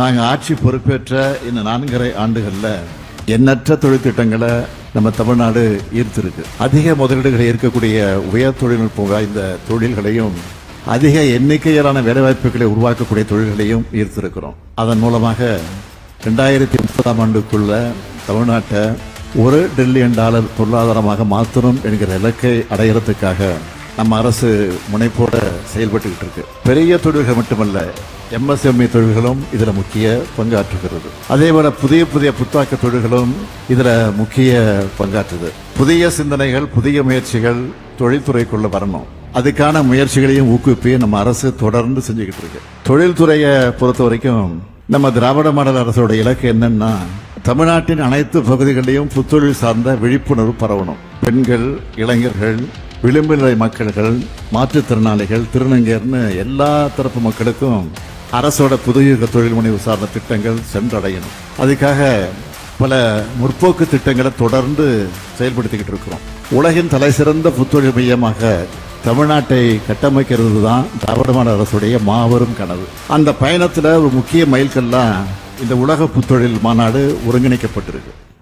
நாங்கள் ஆட்சி பொறுப்பேற்ற இந்த நான்கரை ஆண்டுகளில் எண்ணற்ற தொழில் திட்டங்களை நம்ம தமிழ்நாடு ஈர்த்திருக்கு. அதிக முதலீடுகளை இருக்கக்கூடிய உயர் தொழில்நுட்பம் வாய்ந்த தொழில்களையும் அதிக எண்ணிக்கையிலான வேலைவாய்ப்புகளை உருவாக்கக்கூடிய தொழில்களையும் ஈர்த்திருக்கிறோம். அதன் மூலமாக ரெண்டாயிரத்தி முப்பதாம் ஆண்டுக்குள்ள தமிழ்நாட்டை ஒரு டிரில்லியன் டாலர் பொருளாதாரமாக மாற்றணும் என்கிற இலக்கை அடையிறதுக்காக நம்ம அரசு முனைப்போட செயல்பட்டுக்கிட்டு இருக்கு. பெரிய தொழில்கள் மட்டுமல்ல எம்எஸ்எம்இ தொழில்களும் இதில் முக்கிய பங்காற்றுகிறது. அதே போல புதிய புதிய புத்தாக்க தொழில்களும் இதில் முக்கிய பங்காற்றுது. புதிய சிந்தனைகள் புதிய முயற்சிகள் தொழில்துறைக்குள்ள வரணும். அதுக்கான முயற்சிகளையும் ஊக்குவிப்பி நம்ம அரசு தொடர்ந்து செஞ்சுக்கிட்டு இருக்கு. தொழில்துறையை பொறுத்த வரைக்கும் நம்ம திராவிட மாடல் அரசோட இலக்கு என்னன்னா தமிழ்நாட்டின் அனைத்து பகுதிகளிலும் புத்தொழில் சார்ந்த விழிப்புணர்வு பரவணும். பெண்கள் இளைஞர்கள் விளிம்புநிலை மக்கள்கள் மாற்றுத்திறனாளிகள் திருநங்கையர்னு எல்லா தரப்பு மக்களுக்கும் அரசோட புதுயுக தொழில் முனைவு சார்ந்த திட்டங்கள் சென்றடையணும். அதுக்காக பல முற்போக்கு திட்டங்களை தொடர்ந்து செயல்படுத்திக்கிட்டு இருக்கிறோம். உலகின் தலைசிறந்த புத்தொழில் மையமாக தமிழ்நாட்டை கட்டமைக்கிறது தான் தவறமான அரசுடைய மாபெரும் கனவு. அந்த பயணத்தில் ஒரு முக்கிய மைல்கல்லாம் இந்த உலக புத்தொழில் மாநாடு ஒருங்கிணைக்கப்பட்டிருக்கு.